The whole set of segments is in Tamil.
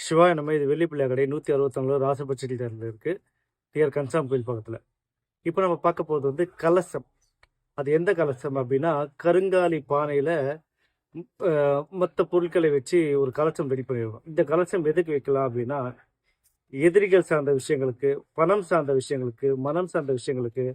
சிவா நம்ம இது வெள்ளிப்பிள்ளை கடை நூற்றி அறுபத்தொம்பது ராசபட்சத்தில் இருக்குது டிஆர் கன்சாம் கோயில் பக்கத்தில். இப்போ நம்ம பார்க்க போகிறது வந்து கலசம். அது எந்த கலசம் அப்படின்னா கருங்காலி பானையில் மற்ற பொருட்களை வச்சு ஒரு கலசம் ரெடி பண்ணிடுவோம் இந்த கலசம் எதுக்கு வைக்கலாம் அப்படின்னா எதிரிகள் சார்ந்த விஷயங்களுக்கு பணம் சார்ந்த விஷயங்களுக்கு மனம் சார்ந்த விஷயங்களுக்கு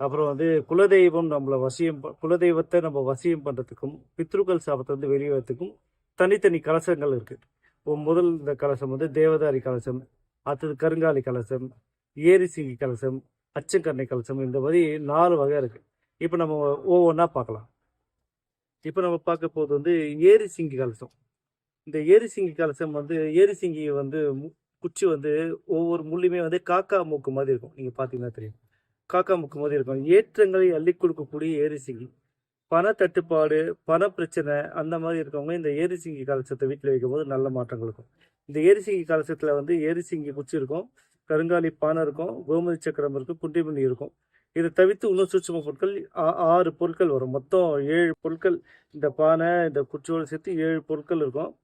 அப்புறம் வந்து குலதெய்வம் நம்மளை வசியம் ப- குலதெய்வத்தை நம்ம வசியம் பண்ணுறதுக்கும் பித்ருக்கள் சாபத்தை வந்து வெளியேறதுக்கும் தனித்தனி கலசங்கள் இருக்குது முதல் இந்த கலசம் வந்து தேவதாரி கலசம் அடுத்தது கருங்காலி கலசம் ஏரிசிங்கி கலசம் அச்சங்கண்ணை கலசம் இந்த மாதிரி நாலு வகை இருக்குது இப்போ நம்ம ஒவ்வொன்றா பார்க்கலாம். இப்போ நம்ம பார்க்க போது வந்து ஏரிசிங்கி கலசம். இந்த ஏரிசிங்கி கலசம் வந்து ஏரிசிங்கி வந்து மு- குச்சி வந்து ஒவ்வொரு முள்ளுமே வந்து காக்கா மூக்கு மாதிரி இருக்கும். நீங்கள் பார்த்தீங்கன்னா தெரியும். காக்கா மூக்கு மாதிரி இருக்கும். ஏற்றங்களை அள்ளி கொடுக்கக்கூடிய ஏரிசிங்கி பண தட்டுப்பாடு பண பிரச்சனை அந்த மாதிரி இருக்கவங்க இந்த ஏரிசிங்கி கலசத்தை வீட்டில் வைக்கும்போது நல்ல மாற்றங்கள் இருக்கும். இந்த ஏரிசிங்கி கலசத்தில் வந்து ஏரிசிங்கி குச்சி இருக்கும் கருங்காலி பானை இருக்கும் கோமதி சக்கரம் இருக்கும் குண்டிமணி இருக்கும். இதை தவிர்த்து இன்னும் சூட்சம பொருட்கள் ஆ- ஆறு பொருட்கள் வரும். மொத்தம் ஏழு பொருட்கள் இந்த பானை இந்த குச்சியோடு சேர்த்து ஏழு பொருட்கள் இருக்கும்.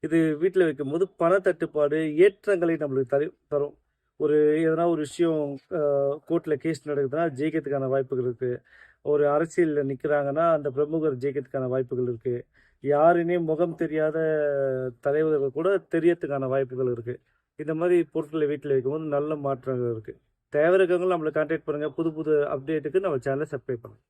இது வீட்டில் வைக்கும்போது பண தட்டுப்பாடு ஏற்றங்களை நம்மளுக்கு தரு தரும். ஒரு எதனா ஒரு விஷயம் கோர்ட்டில் கேஸ் நடக்குதுன்னா ஜெயிக்கிறதுக்கான வாய்ப்புகள் இருக்குது ஒரு அரசியலில் நிற்கிறாங்கன்னா அந்த பிரமுகர் ஜெயிக்கிறதுக்கான வாய்ப்புகள் இருக்குது யாருன்னே முகம் தெரியாத தலைவர்கள் கூட தெரியறதுக்கான வாய்ப்புகள் இருக்குது இந்த மாதிரி பொருட்களை வீட்டில் வைக்கும்போது நல்ல மாற்றங்கள் இருக்குது தேவை இருக்கவங்களும் நம்மளை கான்டாக்ட் பண்ணுங்கள் புது புது அப்டேட்டுக்கு நம்ம சேனலை சப்ஸ்கிரைப் பண்ணுங்கள்